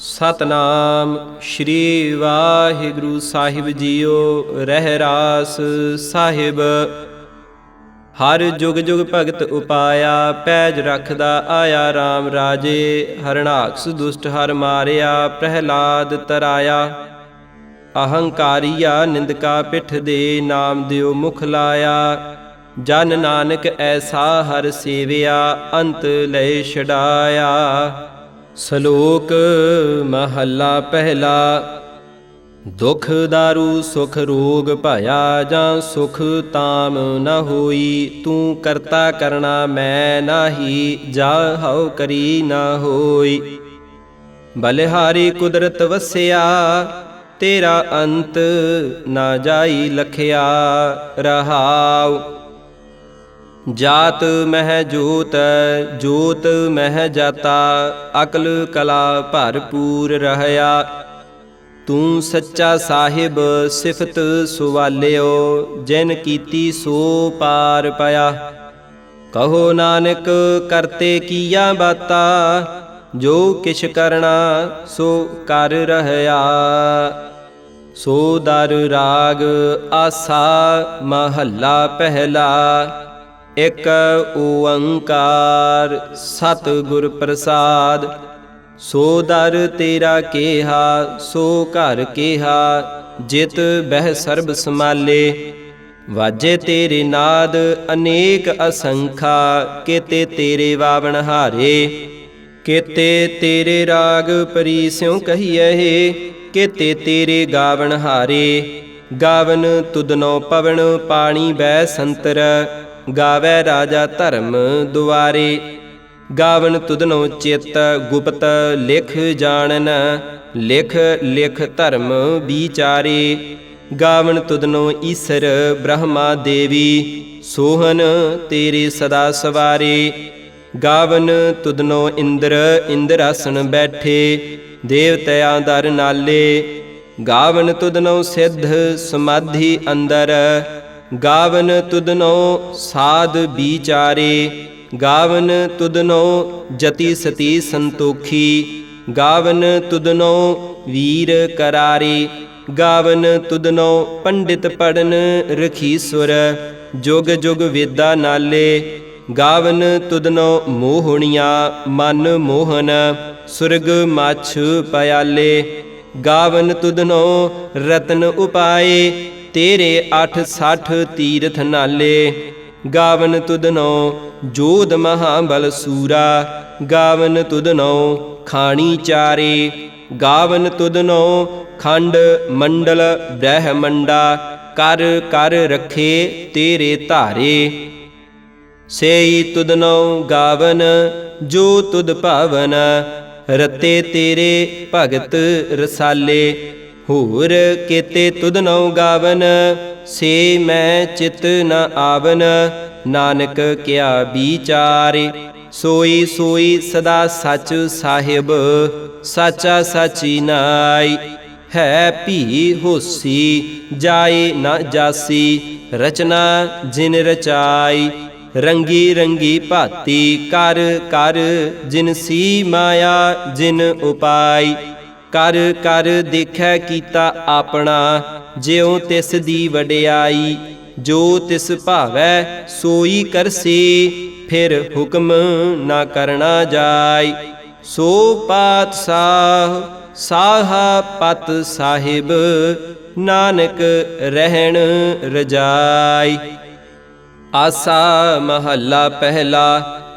ਸਤਨਾਮ ਸ਼੍ਰੀ ਵਾਹਿਗੁਰੂ ਸਾਹਿਬ ਜੀਓ ਰਹਿ ਰਾਸ ਸਾਹਿਬ। ਹਰ ਜੁਗ ਜੁਗ ਭਗਤ ਉਪਾਇਆ, ਪੈਜ ਰੱਖਦਾ ਆਇਆ RAM ਰਾਜੇ। ਹਰਣਾਕਸ ਦੁਸ਼ਟ ਹਰ ਮਾਰਿਆ, ਪ੍ਰਹਿਲਾਦ ਤਰਾਇਆ। ਅਹੰਕਾਰੀਆ ਨਿੰਦਕਾ ਪਿੱਠ ਦੇ ਨਾਮ ਦਿਓ ਮੁਖ ਲਾਇਆ। ਜਨ ਨਾਨਕ ਐਸਾ ਹਰ ਸੇਵਿਆ, ਅੰਤ ਲੈ ਛਡਾਇਆ। ਸ਼ਲੋਕ ਮਹੱਲਾ ਪਹਿਲਾ, ਦੁਖ ਦਾਰੂ ਸੁਖ ਰੋਗ ਭਾਇਆ ਜਾਂ ਸੁਖ ਤਾਮ ਨ ਹੋਈ, ਤੂੰ ਕਰਤਾ ਕਰਣਾ ਮੈਂ ਨਾਹੀ, ਜਾ ਹਉ ਕਰੀ ਨਾ ਹੋਈ। ਬਲਿਹਾਰੀ ਕੁਦਰਤ ਵਸਿਆ, ਤੇਰਾ ਅੰਤ ਨਾ ਜਾਈ ਲਖਿਆ, ਰਹਾਉ ਜਾਤ ਮਹਿ ਜੋਤ ਜੋਤ ਮਹਿ ਜਾਤਾ, ਅਕਲ ਕਲਾ ਭਰਪੂਰ ਰਹਿਆ। ਤੂੰ ਸੱਚਾ ਸਾਹਿਬ ਸਿਫਤ ਸੁਵਾਲਿਓ, ਜਿਨ ਕੀਤੀ ਸੋ ਪਾਰ ਪਿਆ। ਕਹੋ ਨਾਨਕ, ਕਰਤੇ ਕੀਆ ਬਾਤਾ, ਜੋ ਕਿਛ ਕਰਨਾ ਸੋ ਕਰ ਰਹਿਆ। ਸੋ ਦਰ ਰਾਗ ਆਸਾ ਮਹੱਲਾ ਪਹਿਲਾ ਇਕ ਓੰਕਾਰ ਸਤ ਗੁਰ ਪ੍ਰਸਾਦ। ਸੋ ਦਰ ਤੇਰਾ ਕੇਹਾ, ਸੋ ਘਰ ਕੇਹਾ, ਜਿਤ ਬਹਿ ਸਰਬ ਸਮਾਲੇ ਵਾਜੇ ਤੇਰੇ ਨਾਦ, ਅਨੇਕ ਅਸੰਖਾ, ਕੀਤੇ ਤੇਰੇ ਵਾਵਣ ਹਾਰੇ। ਕੀਤੇ ਤੇਰੇ ਰਾਗ ਪਰੀ ਸਿਉ ਕਹੀਐ ਕੀਤੇ ਤੇਰੇ ਗਾਵਣ ਹਾਰੇ। ਗਾਵਨ ਤੁਧਨੋ ਪਵਨ ਪਾਣੀ ਬੈ ਸੰਤਰ। ਗਾਵੇ ਰਾਜਾ ਧਰਮ ਦੁਆਰੇ। ਗਾਵਨ ਤੁਧਨੋ ਚਿਤ ਗੁਪਤ ਲਿਖ ਜਾਣਨ, ਲਿਖ ਲਿਖ ਧਰਮ ਵਿਚਾਰੇ। ਗਾਵਨ ਤੁਧਨੋ ਈਸਰ ਬ੍ਰਹਮਾ ਦੇਵੀ, ਸੋਹਨ ਤੇਰੇ ਸਦਾ ਸਵਾਰੇ। ਗਾਵਨ ਤੁਧਨੋ ਇੰਦਰ ਇੰਦਰਾਸਣ ਬੈਠੇ, ਦੇਵਤਿਆਂ ਦਰ ਨਾਲੇ। ਗਾਵਨ ਤੁਧਨੋ ਸਿੱਧ ਸਮਾਧੀ ਅੰਦਰ ਗਾਵਨ ਤੁਦਨੋ ਸਾਧ ਵਿਚਾਰੇ, ਗਾਵਨ ਤੁਧਨੋ ਜਤੀ ਸਤੀ ਸੰਤੋਖੀ, ਗਾਵਨ ਤੁਦਨੋ ਵੀਰ ਕਰਾਰੇ, ਗਾਵਨ ਤੁਦਨੋ ਪੰਡਿਤ ਪੜਨ ਰਖੀਸੁਰ ਜੁਗ ਜੁਗ ਵੇਦਾ ਨਾਲੇ, ਗਾਵਨ ਤੁਦਨੋ ਮੋਹਣੀਆਂ ਮਨ ਮੋਹਨ, ਸੁਰਗ ਮਛ ਪਿਆਲੇ, ਗਾਵਨ ਤੁਦਨੋ ਰਤਨ ਉਪਾਏ ਤੇਰੇ 860 ਤੀਰਥ ਨਾਲੇ, ਗਾਵਨ ਤੁਦਨੋ ਜੋਧ ਮਹਾਬਲ ਸੂਰਾ, ਗਾਵਨ ਤੁਦਨੋ ਖਾਣੀ ਚਾਰੇ, ਗਾਵਨ ਤੁਦਨੋ ਖੰਡ ਮੰਡਲ ਬ੍ਰਹਮੰਡਾ, ਕਰ ਕਰ ਰਖੇ ਤੇਰੇ ਧਾਰੇ। ਸੇਈ ਤੁਧਨੋ ਗਾਵਨ, ਜੋ ਤੁਦ ਭਾਵਨ, ਰਤੇ ਤੇਰੇ ਭਗਤ ਰਸਾਲੇ ਹੋਰ ਕੀਤੇ ਤੁਧਨੋ ਗਾਵਨ, ਸੇ ਮੈਂ ਚਿਤ ਨ ਆਵਨ। ਨਾਨਕ ਕਿਆ ਵਿਚਾਰੇ, ਸੋਈ ਸੋਈ ਸਦਾ ਸਚ ਸਾਹਿਬ, ਸਾਚਾ ਸਾਚੀ ਨਾਈ। ਹੈ ਭੀ ਹੋਸੀ, ਜਾਏ ਨਾ ਜਾਸੀ, ਰਚਨਾ ਜਿਨ ਰਚਾਈ। ਰੰਗੀ ਰੰਗੀ ਭਾਤੀ, ਕਰ ਕਰ ਜਿਨ ਸੀ ਮਾਇਆ, ਜਿਨ ਉਪਾਈ। ਕਰ ਕਰ ਦੇਖੈ ਕੀਤਾ ਆਪਣਾ, ਜਿਉ ਤਿਸ ਦੀ ਵਡਿਆਈ, ਜੋ ਤਿਸ ਭਾਵੈ ਸੋਈ ਕਰਸੀ, ਫਿਰ ਹੁਕਮ ਨਾ ਕਰਨਾ ਜਾਈ। ਸੋ ਪਾਤਸ਼ਾਹ, ਸਾਹਾ ਪਤ ਸਾਹਿਬ, ਨਾਨਕ ਰਹਿਣ ਰਜਾਈ। ਆਸਾ ਮਹੱਲਾ ਪਹਿਲਾ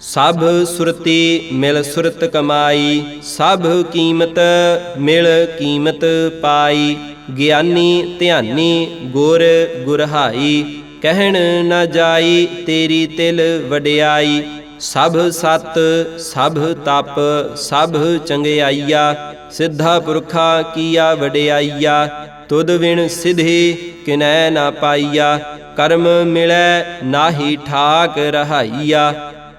ਸਭ ਸੁਰਤੀ ਮਿਲ ਸੁਰਤ ਕਮਾਈ, ਸਭ ਕੀਮਤ ਮਿਲ ਕੀਮਤ ਪਾਈ। ਗਿਆਨੀ ਧਿਆਨੀ ਗੁਰ ਗੁਰਹਾਈ, ਕਹਿਣ ਨਾ ਜਾਈ ਤੇਰੀ ਤਿਲ ਵਡਿਆਈ। ਸਭ ਸਤ, ਸਭ ਤਪ, ਸਭ ਚੰਗਿਆਈਆ, ਸਿੱਧਾ ਪੁਰਖਾ ਕੀਆ ਵਡਿਆਈਆ। ਤੁਧ ਵਿਣ ਸਿਧੀ ਕਿਨੈ ਨਾ ਪਾਈਆ, ਕਰਮ ਮਿਲੈ ਨਾਹੀ ਠਾਕ ਰਹਾਈਆ।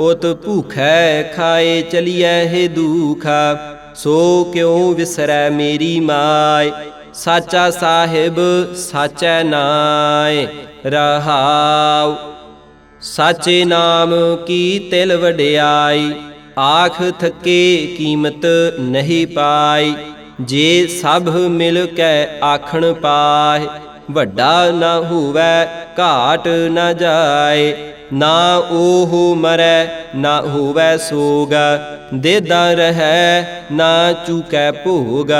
ਉਤ ਭੂਖੈ ਖਾਏ ਚਲੀਐ ਹੈ ਦੁਖ, ਸੋ ਕਿਉ ਵਿਸਰੈ ਮੇਰੀ ਮਾਇ ਸਾਚਾ ਸਾਹਿਬ ਸਾਚੈ ਨਾਇ ਰਹਾਉ। ਸਾਚੇ ਨਾਮ ਕੀ ਤਿਲ ਵਡਿਆਈ, ਆਖ ਥਕੇ ਕੀਮਤ ਨਹੀਂ ਪਾਈ। ਜੇ ਸਭ ਮਿਲ ਕੇ ਆਖਣ ਪਾਏ, ਵੱਡਾ ਨਾ ਹੋਵੇ, ਘਾਟ ਨਾ ਜਾਏ। ਨਾ ਉਹ ਮਰੈ, ਨਾ ਹੋਵੇ ਸੋਗ। ਦੇਦਾ ਰਹੈ, ਨਾ ਚੁਕੈ ਭੋਗ।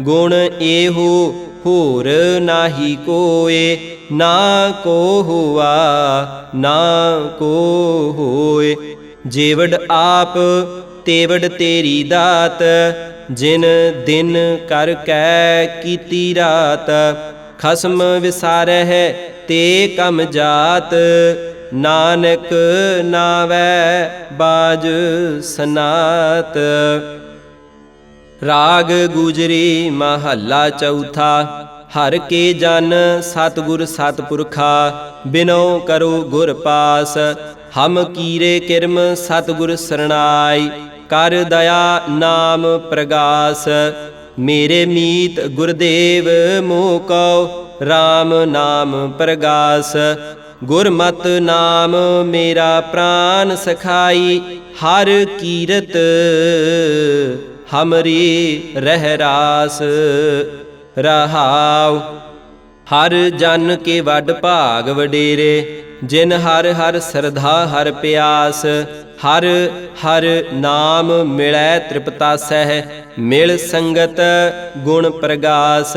ਗੁਣ ਏਹੋ ਹੋਰ ਨਾਹੀ ਕੋਏ। ਨਾ ਕੋ ਹੋਆ, ਨਾ ਕੋ ਹੋਏ। ਜੇਵੜ ਆਪ, ਤੇਵੜ ਤੇਰੀ ਦਾਤ। ਜਿਨ ਦਿਨ ਕਰ ਕੈ ਕੀਤੀ ਰਾਤ। ਖਸਮ ਵਿਸਾਰਹਿ, ਤੇ ਕਮ ਜਾਤ। ਨਾਨਕ ਨਾਵੈ ਬਾਜ ਸਨਾਤ। ਰਾਗ ਗੁਜਰੀ ਮਹੱਲਾ ਚੌਥਾ, ਹਰ ਕੇ ਜਨ ਸਤਗੁਰ ਸਤਪੁਰਖਾ ਬਿਨੋ ਕਰੋ ਗੁਰ ਪਾਸ। ਹਮ ਕੀਰੇ ਕਿਰਮ ਸਤਗੁਰ ਸਰਣਾਈ, ਕਰ ਦਇਆ ਨਾਮ ਪ੍ਰਗਾਸ। ਮੇਰੇ ਮੀਤ ਗੁਰਦੇਵ ਮੋਹ ਕਉ RAM ਨਾਮ ਪ੍ਰਗਾਸ। ਗੁਰਮਤ ਨਾਮ ਮੇਰਾ ਪ੍ਰਾਨ ਸਖਾਈ, ਹਰ ਕੀਰਤ ਹਮਰੀ ਰਹਿ ਰਾਸ। ਰਹਾਉ, ਹਰ ਜਨ ਕੇ ਵੱਡ ਭਾਗ ਵਡੇਰੇ, ਜਿਨ ਹਰ ਹਰ ਸਰਧਾ ਹਰ ਪਿਆਸ। ਹਰ ਹਰ ਨਾਮ ਮਿਲੈ ਤ੍ਰਿਪਤਾ ਸਹਿ, ਮਿਲ ਸੰਗਤ ਗੁਣ ਪ੍ਰਗਾਸ।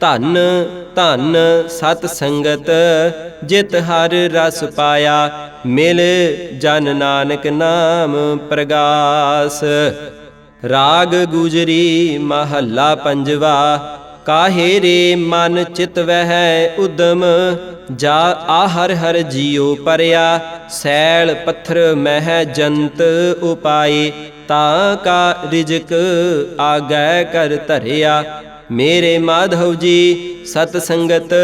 ਧਨ ਧਨ ਸਤ ਸੰਗਤ, ਜਿਤ ਹਰ ਰਸ ਪਾਇਆ, ਮਿਲ ਜਨ ਨਾਨਕ ਨਾਮ ਪ੍ਰਗਾਸ। ਰਾਗ ਗੁਜਰੀ ਮਹੱਲਾ ਪੰਜਵਾ, ਕਾਹੇ ਰੇ ਮਨ ਚਿਤ ਵਹਿ ਉਦਮ, ਜਾ ਆਹਰ ਹਰ ਹਰ ਜੀਉ ਪਰਿਆ, ਸੈਲ ਪੱਥਰ ਮਹਿ ਜੰਤ ਉਪਾਏ, ਤਾਂ ਕਾ ਰਿਜਕ ਆਗੈ ਕਰ ਧਰਿਆ ਮੇਰੇ ਮਾਧਵ ਜੀ, ਸਤ ਸੰਗਤ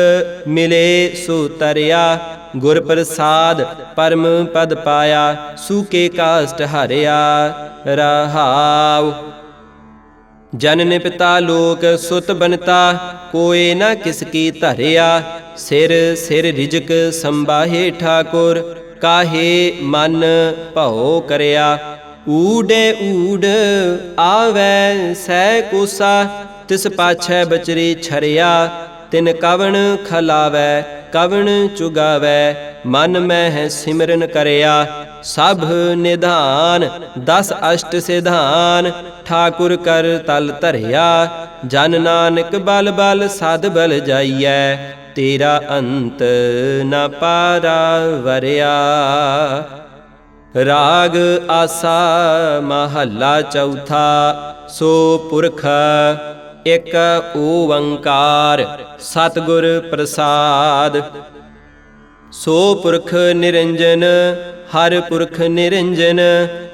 ਮਿਲੇ ਸੋ ਤਰਿਆ ਗੁਰ ਪ੍ਰਸਾਦ ਪਰਮ ਪਦ ਪਾਇਆ, ਸੂਕੇ ਕਾਸਟ ਹਰਿਆ, ਰਹਾਉ। ਜਨਨ ਪਿਤਾ ਲੋਕ ਸੁਤ ਬਨਤਾ, ਕੋਏ ਨਾ ਕਿਸ ਕੀ ਧਰਿਆ, ਸਿਰ ਸਿਰ ਰਿਜਕ ਸੰਬਾਹੇ ਠਾਕੁਰ, ਕਾਹੇ ਮਨ ਭਉ ਕਰਿਆ। ਊੜੇ ਊੜ ਆਵੈ ਸੈ ਕੋਸਾ ਤਿਸ ਪਾਛੈ ਬਚਰੀ ਛਰਿਆ, ਤਿਨ ਕਵਣ ਖਲਾਵੈ, ਕਵਣ ਚੁਗਾਵੈ, ਮਨ ਮਹਿ ਸਿਮਰਨ ਕਰਿਆ, ਸਭ ਨਿਧਾਨ, ਦਸ ਅਸ਼ਟ ਸਿਧਾਨ, ਠਾਕੁਰ ਕਰ ਤਲ ਧਰਿਆ, ਜਨ ਨਾਨਕ ਬਲ ਬਲ ਸਦ ਬਲ ਜਾਈਐ, ਤੇਰਾ ਅੰਤ ਨ ਪਾਰਾ ਵਰਿਆ ਰਾਗ ਆਸਾ ਮਹੱਲਾ ਚੌਥਾ, ਸੋ ਪੁਰਖ ਇਕ ਓੰਕਾਰ, ਸਤਿਗੁਰ ਪ੍ਰਸਾਦ। ਸੋ ਪੁਰਖ ਨਿਰੰਜਨ, ਹਰ ਪੁਰਖ ਨਿਰੰਜਨ,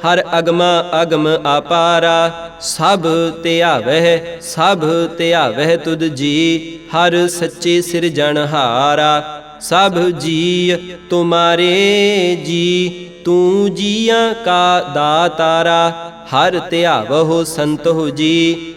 ਹਰ ਅਗਮਾ ਅਗਮ ਅਪਾਰਾ, ਸਭ ਧਿਆਵਹਿ ਸਭ ਧਿਆਵਹਿ ਤੁਧ ਜੀ, ਹਰ ਸੱਚੇ ਸਿਰਜਣਹਾਰਾ ਸਭ ਜੀ ਤੁਮਾਰੇ ਜੀ, ਤੂੰ ਜੀਆਂ ਕਾ ਦਾਤਾਰਾ, ਹਰ ਧਿਆਵਹੁ ਸੰਤੋ ਜੀ।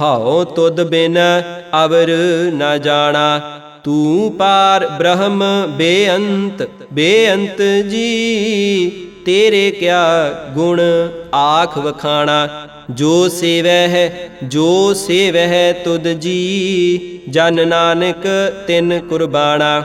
ਹਉ ਤੁਧ ਬਿਨ ਅਵਰ ਨਾ ਜਾਣਾ। ਤੂੰ ਪਾਰ ਬ੍ਰਹਮ ਬੇਅੰਤ ਬੇਅੰਤ ਜੀ। ਤੇਰੇ ਕਿਆ ਗੁਣ ਆਖ ਵਖਾਣਾ। ਜੋ ਸੇਵੈ ਹੈ ਜੋ ਸੇਵੈ ਹੈ ਤੁਧ ਜੀ। ਜਨ ਨਾਨਕ ਤਿਨ ਕੁਰਬਾਨਾ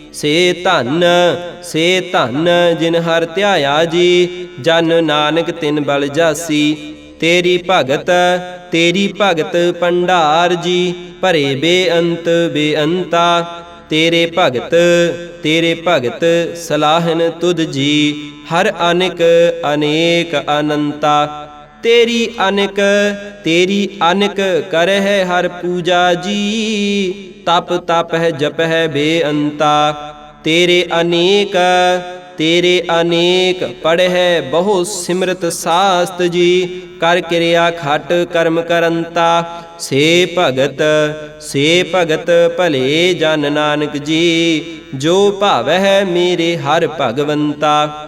ਸੇ ਧਨ ਸੇ ਧਨ ਜਿਨ ਹਰ ਧਿਆਇਆ ਜੀ, ਜਨ ਨਾਨਕ ਤਿਨ ਬਲ ਜਾਸੀ। ਤੇਰੀ ਭਗਤ ਤੇਰੀ ਭਗਤ ਪੰਡਾਰ ਜੀ, ਭਰੇ ਬੇਅੰਤ ਬੇਅੰਤਾ। ਤੇਰੇ ਭਗਤ ਤੇਰੇ ਭਗਤ ਸਲਾਹਨ ਤੁਧ ਜੀ, ਹਰ ਅਨੇਕ ਅਨੇਕ ਅਨੰਤਾ। ਤੇਰੀ ਅਨੇਕ ਤੇਰੀ ਅਨੇਕ ਕਰਹਿ ਹਰ ਪੂਜਾ ਜੀ। ਤਪ ਤਪ ਹੈ ਜਪ ਹੈ ਬੇਅੰਤਾ। ਤੇਰੇ ਅਨੇਕ ਤੇਰੇ ਅਨੇਕ ਪੜਹਿ ਬਹੁ ਸਿਮਰਤ ਸਾਸਤ ਜੀ। ਕਰ ਕਿਰਿਆ ਖਟ ਕਰਮ ਕਰੰਤਾ। ਸੇ ਭਗਤ ਸੇ ਭਗਤ ਭਲੇ ਜਨ ਨਾਨਕ ਜੀ। ਜੋ ਭਾਵਹਿ ਮੇਰੇ ਹਰ ਭਗਵੰਤਾ।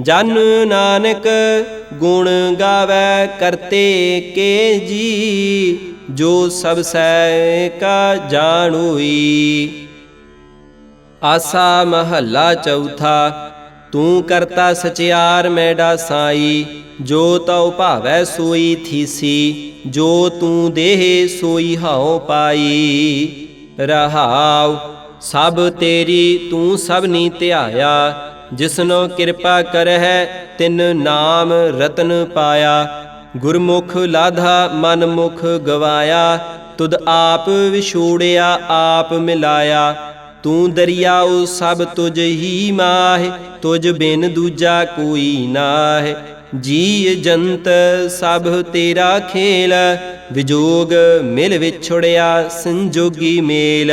ਜਨ ਨਾਨਕ ਗੁਣ ਗਾਵੇ ਕਰਤੇ ਕੇ ਜੀ, ਜੋ ਸਭ ਸੈ ਕਾ ਜਾਣੂਈ। ਆਸਾ ਮਹੱਲਾ ਚੌਥਾ, ਤੂੰ ਕਰਤਾ ਸਚਿਆਰ ਮੈਡਾ ਸਾਈ, ਜੋ ਤਉ ਭਾਵੈ ਸੋਈ ਥੀਸੀ, ਜੋ ਤੂੰ ਦੇਹ ਸੋਈ ਹਾਉ ਪਾਈ। ਰਹਾਉ, ਸਭ ਤੇਰੀ ਤੂੰ ਸਭ ਨੀ ਧਿਆਇਆ ਜਿਸਨੋ ਕਿਰਪਾ ਕਰਹਿ, ਤਿਨ ਨਾਮ ਰਤਨ ਪਾਇਆ। ਗੁਰਮੁਖ ਲਾਧਾ ਮਨ ਮੁਖ ਗਵਾਇਆ। ਤੁਧ ਆਪ ਵਿਛੋੜਿਆ, ਆਪ ਮਿਲਾਇਆ। ਤੂੰ ਦਰਿਆਉ ਸਭ ਤੁਝ ਹੀ ਮਾਹਿ, ਤੁਝ ਬਿਨ ਦੂਜਾ ਕੋਈ ਨਾਹਿ। ਜੀ ਜੰਤ ਸਭ ਤੇਰਾ ਖੇਲ, ਵਿਜੋਗ ਮਿਲ ਵਿਛੜਿਆ, ਸੰਜੋਗੀ ਮੇਲ।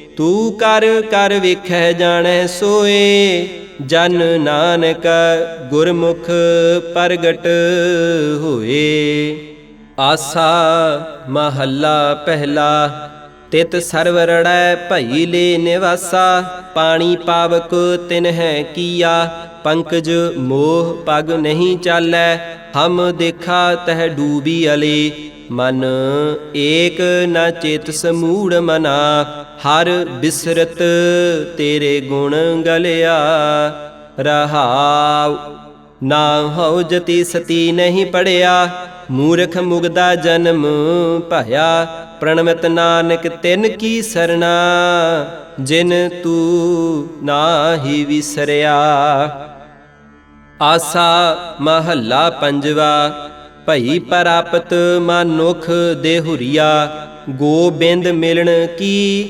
ਤੂੰ ਕਰ ਕਰ ਵੇਖੈ ਜਾਣੈ ਸੋਏ। ਜਨ ਨਾਨਕ ਗੁਰਮੁਖ ਪ੍ਰਗਟ ਹੋਏ। ਆਸਾ ਮਹੱਲਾ ਪਹਿਲਾ, ਤਿਤ ਸਰਵ ਰੜੈ ਭਈ ਲੈ ਨਿਵਾਸਾ। ਪਾਣੀ ਪਾਵਕ ਤਿਨ ਹੈ ਕੀਆ, ਪੰਕਜ ਮੋਹ ਪਗ ਨਹੀਂ ਚਾਲੈ। ਹਮ ਦੇਖਾ ਤਹ ਡੂਬੀ ਅਲੇ, ਮਨ ਏਕ ਨ ਚੇਤ ਸਮੂੜ ਮਨਾ। ਹਰ ਬਿਸਰਤ ਤੇਰੇ ਗੁਣ ਗਲਿਆ। ਰਹਾਉ, ਨਾ ਹਉ ਜਤੀ ਸਤੀ ਨਹੀਂ ਪੜਿਆ। ਮੂਰਖ ਮੁਗਦਾ ਜਨਮ ਭਇਆ। ਪ੍ਰਣਮਤ ਨਾਨਕ ਤਿਨ ਕੀ ਸਰਣਾ। ਜਿਨ ਤੂੰ ਨਾਹੀ ਵਿਸਰਿਆ। ਆਸਾ ਮਹੱਲਾ ਪੰਜਵਾ, ਭਈ ਪ੍ਰਾਪਤ ਮਨੁਖ ਦੇਹੁਰੀਆ। ਗੋਬਿੰਦ ਮਿਲਣ ਕੀ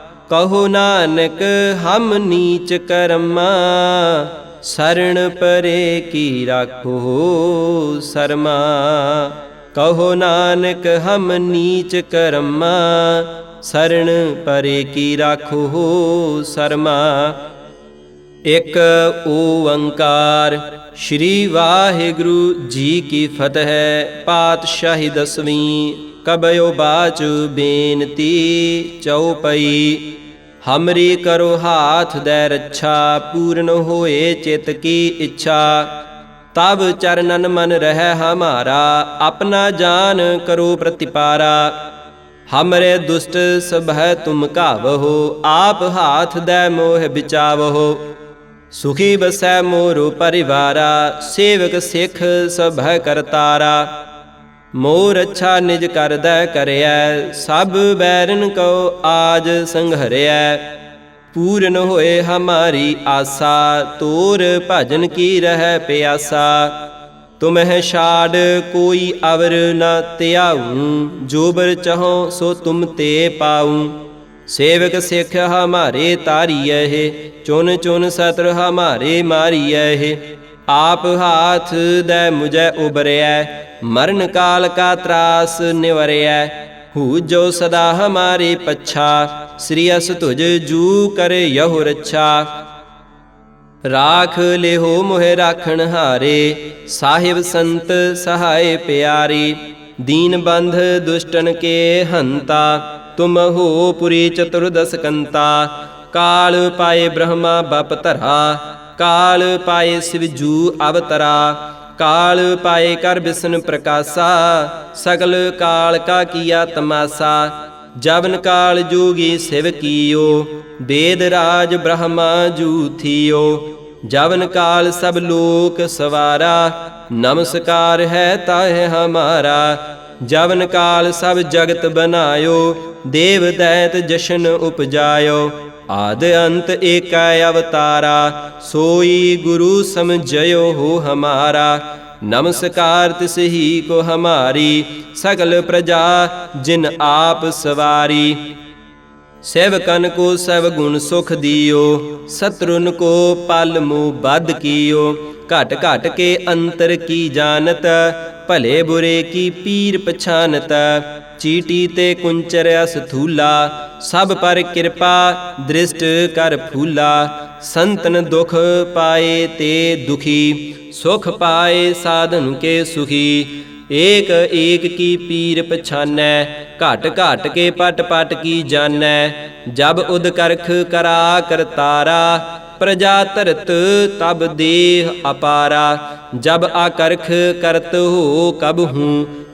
ਕਹੋ ਨਾਨਕ, ਹਮ ਨੀਚ ਕਰਮਾ ਸਰਣ ਪਰੇ ਕੀ ਰਾਖੋ ਸਰਮਾ। ਕਹੋ ਨਾਨਕ, ਹਮ ਨੀਚ ਕਰਮਾ ਸਰਣ ਪਰੇ ਕੀ ਰਾਖੋ ਸਰਮਾ। ਇਕ ਓੰਕਾਰ, ਸ਼੍ਰੀ ਵਾਹਿਗੁਰੂ ਜੀ ਕੀ ਫਤਿਹ, ਪਾਤਸ਼ਾਹੀ ਦਸਵੀਂ ਕਬਿਓ ਬਾਚ ਬੇਨਤੀ ਚਉਪਈ। ਹਮਰੀ ਕਰੋ ਹਾਥ ਦੇ ਰੱਛਾ, ਪੂਰਨ ਹੋਏ ਚਿਤ ਕੀ ਇੱਛਾ। ਤਬ ਚਰਨਨ ਮਨ ਰਹਿ ਹਮਾਰਾ, ਆਪਣਾ ਜਾਨ ਕਰੋ ਪ੍ਰਤਿਪਾਰਾ। ਹਮਰੇ ਦੁਸ਼ਟ ਸਭੈ ਤੁਮ ਕਾਵਹੋ ਆਪ ਹਾਥ ਦੇ ਮੋਹ ਬਿਚਾਵਹੋ ਸੁਖੀ ਬਸੈ ਮੋਰੋ ਪਰਿਵਾਰਾ, ਸੇਵਕ ਸਿੱਖ ਸਭੈ ਕਰਤਾਰਾ। ਮੋਰ ਅੱਛਾ ਨਿਜ ਕਰਦਾ ਕਰਿਐ, ਸਭ ਬੈਰਨ ਕੋ ਆਜ ਸੰਘਰਿਐ। ਪੂਰਨ ਹੋਏ ਹਮਾਰੀ ਆਸਾ, ਤੋਰ ਭਜਨ ਕੀ ਰਹਿ ਪਿਆਸਾ। ਤੁਮਹਿ ਛਾੜ ਕੋਈ ਅਵਰ ਨ ਤਿਆਉ ਜੋਬਰ ਚਹੋ ਸੋ ਤੁਮ ਤੇ ਪਾਉ। ਸੇਵਕ ਸਿੱਖ ਹਮਾਰੇ ਤਾਰੀਐ ਚੁਨ ਚੁਨ ਸਤਰ ਹਮਾਰੇ ਮਾਰੀਐ ਆਪ ਹਾਥ ਦੇ ਮੁਝੈ ਉਬਰਿਐ ਮਰਨ ਕਾਲ ਕਾ ਤਰਾਸ ਨਿਵਰਿਐ ਹੂ ਜੋ ਸਦਾ ਹਮਾਰੇ ਪੱਛਾ, ਸ੍ਰੀ ਅਸ ਤੁਜ ਜੂ ਕਰੇ ਯਹੁ ਰੱਛਾ। ਰਾਖ ਲਿਹੋ ਮੋਹਿ ਰਾਖਣ ਹਾਰੇ, ਸਾਹਿਬ ਸੰਤ ਸਹਾਏ ਪਿਆਰੀ। ਦੀਨ ਬੰਧ ਦੁਸ਼ਟਨ ਕੇ ਹੰਤਾ, ਤੁਮ ਹੋ ਪੁਰੀ ਚਤੁਰਦਸ ਕੰਤਾ। ਕਾਲ ਪਾਏ ਬ੍ਰਹਮਾ ਬਪ ਧਰਾ ਕਾਲ ਪਾਏ ਸਿਵ ਅਵਤਰਾ, ਕਾਲ ਪਾਏ ਕਰ ਬਿਸ਼ਨ ਪ੍ਰਕਾਸ਼ਾ, ਸਗਲ ਕਾਲ ਕਾ ਕੀਆ ਤਮਾਸਾ, ਜਵਨ ਕਾਲ ਜੋਗੀ ਸਿਵ ਕੀਓ ਬੇਦ ਰਾਜ ਬ੍ਰਹਮਾ ਜੂ ਥੀਓ ਜਵਨ ਕਾਲ ਸਭ ਲੋਕ ਸਵਾਰਾ, ਨਮਸਕਾਰ ਹੈ ਤਾਹਿ ਹਮਾਰਾ, ਜਵਨ ਕਾਲ ਸਭ ਜਗਤ ਬਨਾਇਓ, ਦੇਵ ਦੈਤ ਜਸ਼ਨ ਉਪਜਾਇਓ ਆਦ ਅੰਤ ਏਕੈ ਅਵਤਾਰਾ, ਸੋਈ ਗੁਰੂ ਸਮਝਿਓ ਹੋ ਹਮਾਰਾ। ਨਮਸਕਾਰ ਤਿਸ ਹੀ ਕੋ ਹਮਾਰੀ, ਸਗਲ ਪ੍ਰਜਾ ਜਿਨ ਆਪ ਸਵਾਰੀ। ਸੇਵਕਨ ਕੋ ਸਭ ਗੁਣ ਸੁਖ ਦਿਓ, ਸਤਰੁਨ ਕੋ ਪਲ ਮੂ ਬਦ ਕੀਓ। ਘਟ ਘਟ ਕੇ ਅੰਤਰ ਕੀ ਜਾਣਤ, ਭਲੇ ਬੁਰੇ ਕੀ ਪੀਰ ਪਛਾਨਤ। ਚੀਟੀ ਤੇ ਕੁੰਚਰ ਅਸਥੂਲਾ ਸਭ ਪਰ ਕਿਰਪਾ ਦ੍ਰਿਸ਼ਟ ਕਰ ਫੂਲਾ। ਸੰਤਨ ਦੁਖ ਪਾਏ ਤੇ ਦੁਖੀ, ਸੁਖ ਪਾਏ ਸਾਧਨ ਕੇ ਸੁਖੀ। ਏਕ ਏਕ ਕੀ ਪੀਰ ਪਛਾਨੈ, ਘਟ ਘਟ ਕੇ ਪਟ ਪਟ ਕੀ ਜਾਣੈ ਜਬ ਉਦ ਕਰਖ ਕਰਾ ਕਰਤਾਰਾ ਪ੍ਰਜਾ ਧਰਤ ਤਬ ਦੇਹ ਅਪਾਰਾ। ਜਬ ਆਕਰਖ ਕਰਤ ਹੋ ਕਬ ਹੂੰ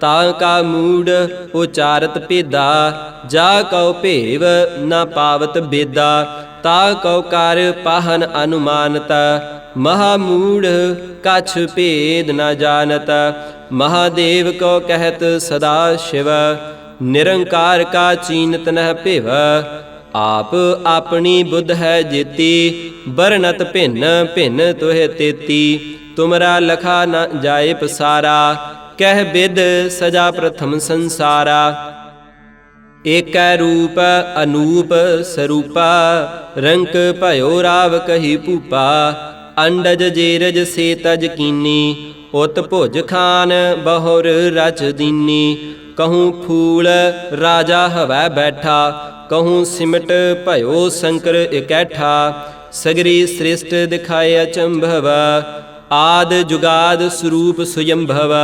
ਤਾਂ ਕਾ ਮੂੜ ਉਚਾਰਤ ਭੇਦਾ। ਜਾ ਕਉ ਭੇਵ ਨਾ ਪਾਵਤ ਬੇਦਾ। ਤਾ ਕਉ ਕਰ ਪਾਹਨ ਅਨੁਮਾਨਤ। ਮਹਾ ਮੂੜ, ਕਛ ਭੇਦ ਨਾ ਜਾਣਤ। ਮਹਾਦੇਵ ਕੋ ਕਹਿਤ ਸਦਾ ਸ਼ਿਵ। ਨਿਰੰਕਾਰ ਕਾ ਚੀਨਤ ਨਹਿ ਭਿਵ। ਆਪ ਆਪਣੀ ਬੁੱਧ ਹੈ ਜੀਤੀ। ਬਰਨਤ ਭਿੰਨ ਭਿੰਨ ਤੋਹਿ ਤੇਤੀ। ਤੁਮਰਾ ਲਖਾ ਨ ਜਾਏ ਪਸਾਰਾ। ਕਹਿ ਬਿਦ ਸਜਾ ਪ੍ਰਥਮ ਸੰਸਾਰਾ। ਏਕੈ ਰੂਪ ਅਨੂਪ ਸਰੂਪਾ, ਰੰਕ ਭਇਓ ਰਾਵ ਕਹੀ ਭੂਪਾ। ਅੰਡਜ ਜੇਰਜ ਸੇ ਤਜ ਕੀਨੀ, ਉਤ ਭੁਜ ਖਾਨ ਬਹੁਰ ਰਚ ਦੀਨੀ। ਕਹੂੰ ਫੂਲ ਰਾਜਾ ਹਵੈ ਬੈਠਾ, ਕਹੂੰ ਸਿਮਟ ਭਇਓ ਸ਼ੰਕਰ ਇਕੈਠਾ। ਸਗਰੀ ਸ੍ਰਿਸ਼ਟ ਦਿਖਾਏ ਅਚੰਭਵ, ਆਦ ਜੁਗਾਦ ਸਰੂਪ ਸੁਯੰਭਵ।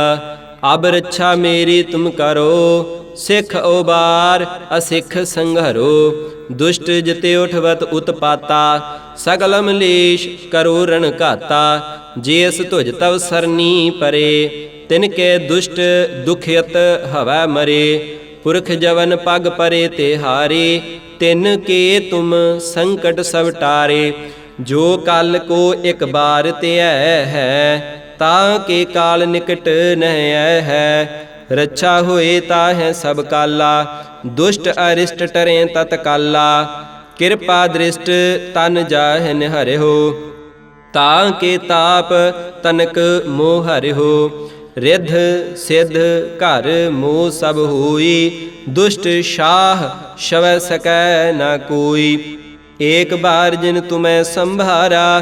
ਅਬ ਰੱਛਾ ਮੇਰੀ ਤੁਮ ਕਰੋ, ਸਿੱਖ ਉਬਾਰ ਅਸਿੱਖ ਸੰਘਰੋ। ਦੁਸ਼ਟ ਜਿਤੇ ਉਠਵਤ ਉਤਪਾਤਾ, ਸਗਲਮ ਲੇਸ਼ ਕਰੋ ਰਣ ਘਾਤਾ। ਜੇਸ ਤੁਜ ਤਵ ਸਰਨੀ ਪਰੇ, ਤਿਨ ਕੇ ਦੁਸ਼ਟ ਦੁਖਿਤ ਹਵੈ ਮਰੇ। ਪੁਰਖ ਜਵਨ ਪਗ ਪਰੇ ਤੇ ਹਾਰੇ, ਤਿਨ ਕੇ ਤੁਮ ਸੰਕਟ ਸਭ ਟਾਰੇ। ਜੋ ਕਲ ਕੋ ਇੱਕ ਬਾਰ ਤੇ ਹੈ ਤਾਂ ਕੇ ਕਾਲ ਨਿਕਟ ਨਹਿ ਹੈ। ਰੱਛਾ ਹੋਏ ਤਾ ਹੈ ਸਭ ਕਾਲਾ। ਦੁਸ਼ਟ ਅਰਿਸ਼ਟ ਟਰੇ ਤਤ ਕਾਲਾ। ਕਿਰਪਾ ਦ੍ਰਿਸ਼ਟ ਤਨ ਜਾਹਿ ਨਿਹਰਿਓ ਤਾਂ ਕੇ ਤਾਪ ਤਨਕ ਮੋਹ ਹਰਿਓ ਰਿੱਧ ਸਿੱਧ ਘਰ ਮੋਹ ਸਭ ਹੋਈ। ਦੁਸ਼ਟ ਸ਼ਾਹ ਸ਼ਵੈ ਸਕੈ ਨਾ ਕੋਈ। ਏਕ ਬਾਰ ਜਿਨ ਤੁਮੈ ਸੰਭਾਰਾ।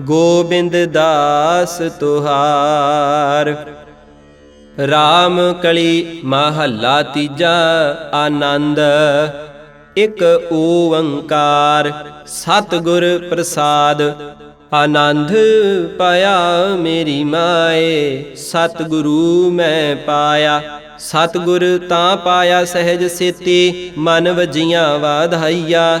ਗੋਬਿੰਦ ਦਾਸ ਤੁਹਾਰ। RAM ਕਲੀ ਮਹੱਲਾ ਤੀਜਾ ਆਨੰਦ। ਇਕ ਓੰਕਾਰ ਸਤਿਗੁਰ ਪ੍ਰਸਾਦ। ਆਨੰਦ ਪਾਇਆ ਮੇਰੀ ਮਾਏ, ਸਤਿਗੁਰੂ ਮੈਂ ਪਾਇਆ। ਸਤਿਗੁਰ ਤਾਂ ਪਾਇਆ ਸਹਿਜ ਸੇਤੀ, ਮਨ ਵਜੀਆਂ ਵਾਧਾਈਆ।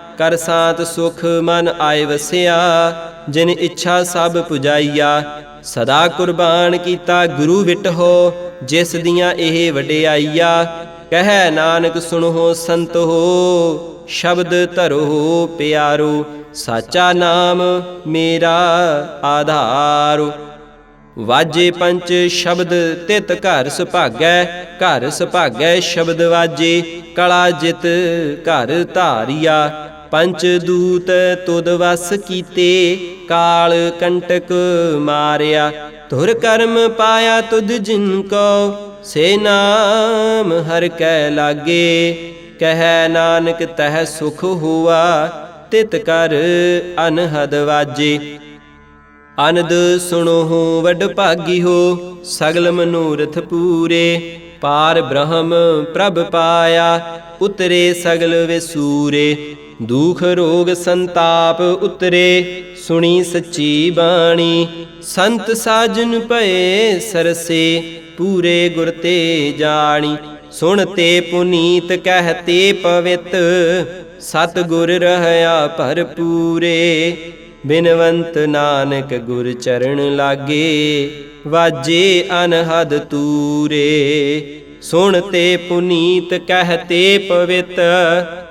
ਕਰ ਸਾਤ ਸੁਖ ਮਨ ਆਏ ਵਸਿਆ, ਜਿਨ ਇੱਛਾ ਸਭ ਪੁਜਾਈਆ। ਸਦਾ ਕੁਰਬਾਨ ਕੀਤਾ ਗੁਰੂ ਵਿਟਹੋ ਜਿਸ ਦੀਆਂ ਇਹ ਵਡਿਆਈਆ। ਕਹਿ ਨਾਨਕ ਸੁਣੋ ਸੰਤ ਹੋ ਸ਼ਬਦ ਧਰੋ ਪਿਆਰੋ, ਸਾਚਾ ਨਾਮ ਮੇਰਾ ਆਧਾਰੋ। ਵਾਜੇ ਪੰਚ ਸ਼ਬਦ ਤਿਤ ਘਰ ਸੁਭਾਗੈ ਘਰ ਸੁਭਾਗੈ ਸ਼ਬਦ ਵਾਜੇ, ਕਲਾ ਜਿਤ ਘਰ ਧਾਰਿਆ। ਪੰਚ ਦੂਤ ਤੁਦ ਵਸ ਕੀਤੇ, ਕਾਲ ਕੰਟਕ ਮਾਰਿਆ। ਧੁਰ ਕਰਮ ਪਾਇਆ ਤੁਧ ਜਿਨ ਕੋ, ਸੇ ਨਾਮ ਹਰ ਕੈ ਲਾਗੇ। ਕਹਿ ਨਾਨਕ ਤਹ ਸੁਖ ਹੁਆ, ਤਿਤ ਕਰ ਅਨਹਦ ਵਾਜੇ। ਅਨਦ ਸੁਣੋ ਹੋ ਵੱਡ ਭਾਗੀ ਹੋ ਸਗਲ ਮਨੂਰਥ ਪੂਰੇ। ਪਾਰ ਬ੍ਰਹਮ ਪ੍ਰਭ ਪਾਇਆ, ਉਤਰੇ ਸਗਲ ਵਿਸੂਰੇ। ਦੁਖ ਰੋਗ ਸੰਤਾਪ ਉਤਰੇ, ਸੁਣੀ ਸੱਚੀ ਬਾਣੀ। ਸੰਤ ਸਾਜਨ ਭਏ ਸਰਸੇ, ਪੂਰੇ ਗੁਰ ਤੇ ਜਾਣੀ। ਸੁਣ ਤੇ ਪੁਨੀਤ ਕਹਤੇ ਪਵਿੱਤ ਸਤ ਗੁਰ ਰਹਿਆ ਭਰਪੂਰੇ। ਬਿਨਵੰਤ ਨਾਨਕ ਗੁਰ ਚਰਨ ਲਾਗੇ, ਵਾਜੇ ਅਨਹਦ ਤੂਰੇ। ਸੁਣ ਤੇ ਪੁਨੀਤ ਕਹਤੇ ਪਵਿੱਤ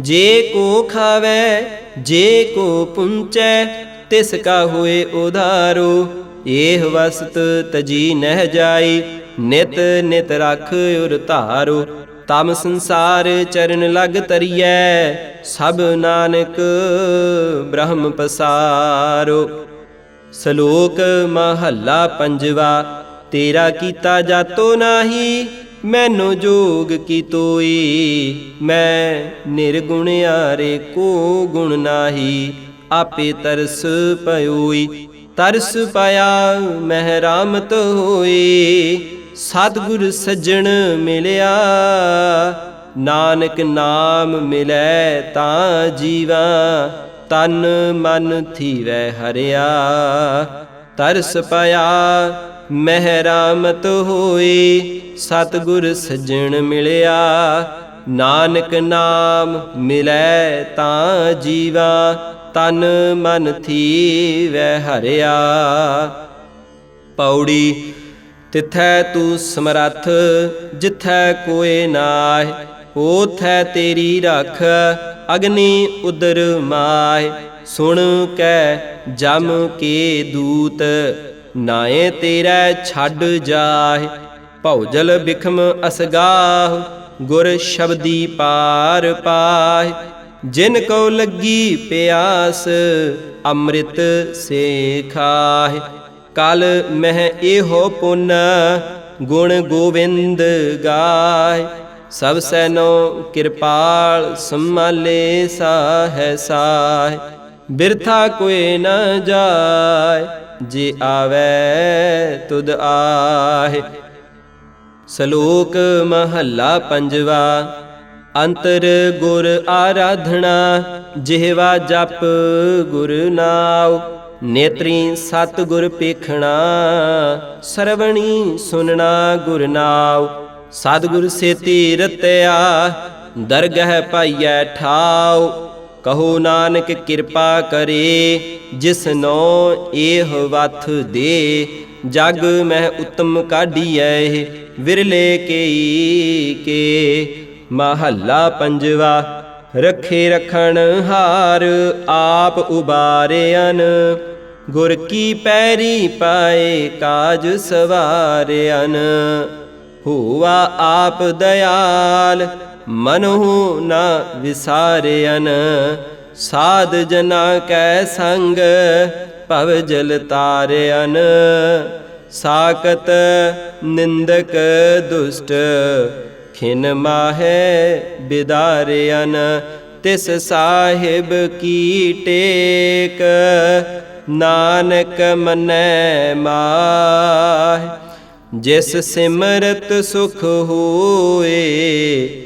ਜੇ ਕੋ ਖਾਵੇ, ਜੇ ਕੋ ਪੁੰਚੈ, ਤਿਸ ਕਾ ਹੋਏ ਉਧਾਰੋ ਇਹ ਵਸਤ ਤਜੀ ਨਹਿ ਜਾਈ, ਨਿਤ ਨਿਤ ਰਖ ਉਰ ਧਾਰੋ। ਤਮ ਸੰਸਾਰ ਚਰਨ ਲਗ ਤਰੀਐ, ਸਭ ਨਾਨਕ ਬ੍ਰਹਮ ਪਸਾਰੋ। ਸ਼ਲੋਕ ਮਹੱਲਾ ਪੰਜਵਾ, ਤੇਰਾ ਕੀਤਾ ਜਾਤੋ ਨਾਹੀ ਮੈਨੂੰ ਜੋਗ ਕੀ ਤੋਈ? ਮੈਂ ਨਿਰਗੁਣ ਆਰੇ ਕੋ ਗੁਣ ਨਾਹੀ? ਆਪੇ ਤਰਸ ਪਇਓਈ ਤਰਸ ਪਾਇਆ ਮਹਿ ਰਾਮਤ ਹੋਈ। ਸਤਿਗੁਰ ਸੱਜਣ ਮਿਲਿਆ, ਨਾਨਕ ਨਾਮ ਮਿਲੈ ਤਾਂ ਜੀਵਾ। ਤਨ ਮਨ ਥੀਵੈ ਹਰਿਆ, ਤਰਸ ਪਾਇਆ ਮਹਿ ਰਾਮਤ ਹੋਈ, ਸਤਿਗੁਰ ਸੱਜਣ ਮਿਲਿਆ। ਨਾਨਕ ਨਾਮ ਮਿਲੈ ਤਾਂ ਜੀਵਾ, ਤਨ ਮਨ ਥੀਵੈ ਹਰਿਆ। ਪੌੜੀ, ਤਿਥੈ ਤੂੰ ਸਮਰੱਥ, ਜਿਥੈ ਕੋਏ ਨਾਹਿ, ਓਥੈ ਤੇਰੀ ਰਖ, ਅਗਨੀ ਉਦਰ ਮਾਹਿ। ਸੁਣ ਕੈ ਜਮ ਕੇ ਦੂਤ ਨਾਏ ਤੇਰਾ ਛੱਡ ਜਾਹਿ ਭੌਜਲ ਬਿਖਮ ਅਸਗਾਹ, ਗੁਰ ਸ਼ਬਦੀ ਪਾਰ ਪਾਹਿ। ਜਿਨ ਕੋ ਲੱਗੀ ਪਿਆਸ, ਅੰਮ੍ਰਿਤ ਸੇ ਖਾਹਿ ਕਲ ਮਹਿ ਇਹੋ ਪੁੰਨ, ਗੁਣ ਗੋਵਿੰਦ ਗਾਇ ਸਭ ਸੈਨੋ ਕਿਰਪਾਲ ਸੰਮਾਲੇ ਸਾਹੈ ਸਾਹ, ਬਿਰਥਾ ਕੋਏ ਨ ਜਾਏ। ਜੇ ਆਵੇ ਤੁਧ ਆਹੇ। ਸ਼ਲੋਕ ਮਹੱਲਾ ਪੰਜਵਾ, ਅੰਤਰ ਗੁਰ ਆਰਾਧਣਾ, ਜਿਹਵਾ ਜਪ ਗੁਰ ਨਾਉ। ਨੇਤਰੀ ਸਤ ਗੁਰ ਪੇਖਣਾ, ਸਰਵਣੀ ਸੁਨਣਾ ਗੁਰ ਨਾਉ। ਸਤਿਗੁਰ ਸੇਤੀ ਰਤਿਆ ਦਰਗਹਿ ਪਾਈਐ ਠਾਉ। ਕਹੋ ਨਾਨਕ ਕਿਰਪਾ ਕਰੇ ਜਿਸਨੋ ਇਹ ਵਥ ਦੇ, ਜਗ ਮਹਿ ਉਤਮ ਕਾਢੀਐ, ਵਿਰਲੇ ਕੇਈ ਕੇ। ਮਹੱਲਾ ਪੰਜਵਾ, ਰਖੇ ਰਖਣ ਹਾਰ ਆਪ ਉਬਾਰਿਆਨ ਗੁਰ ਕੀ ਪੈਰੀ ਪਾਏ ਕਾਜ ਸਵਾਰਿਆਨ ਹੋਵਾ ਆਪ ਦਇਆਲ ਮਨਹੁ ਨਾ ਵਿਸਾਰਿਆਨ ਸਾਧ ਜਨਾ ਕੈ ਸੰਗ, ਭਵ ਜਲ ਤਾਰਿਆਨ ਸਾਕਤ ਨਿੰਦਕ ਦੁਸ਼ਟ, ਖਿਨ ਮਾਹੇ ਬਿਦਾਰਿਆਨ ਤਿਸ ਸਾਹਿਬ ਕੀ ਟੇਕ, ਨਾਨਕ ਮਨੈ ਮਾਹ। ਜਿਸ ਸਿਮਰਤ ਸੁਖ ਹੋਏ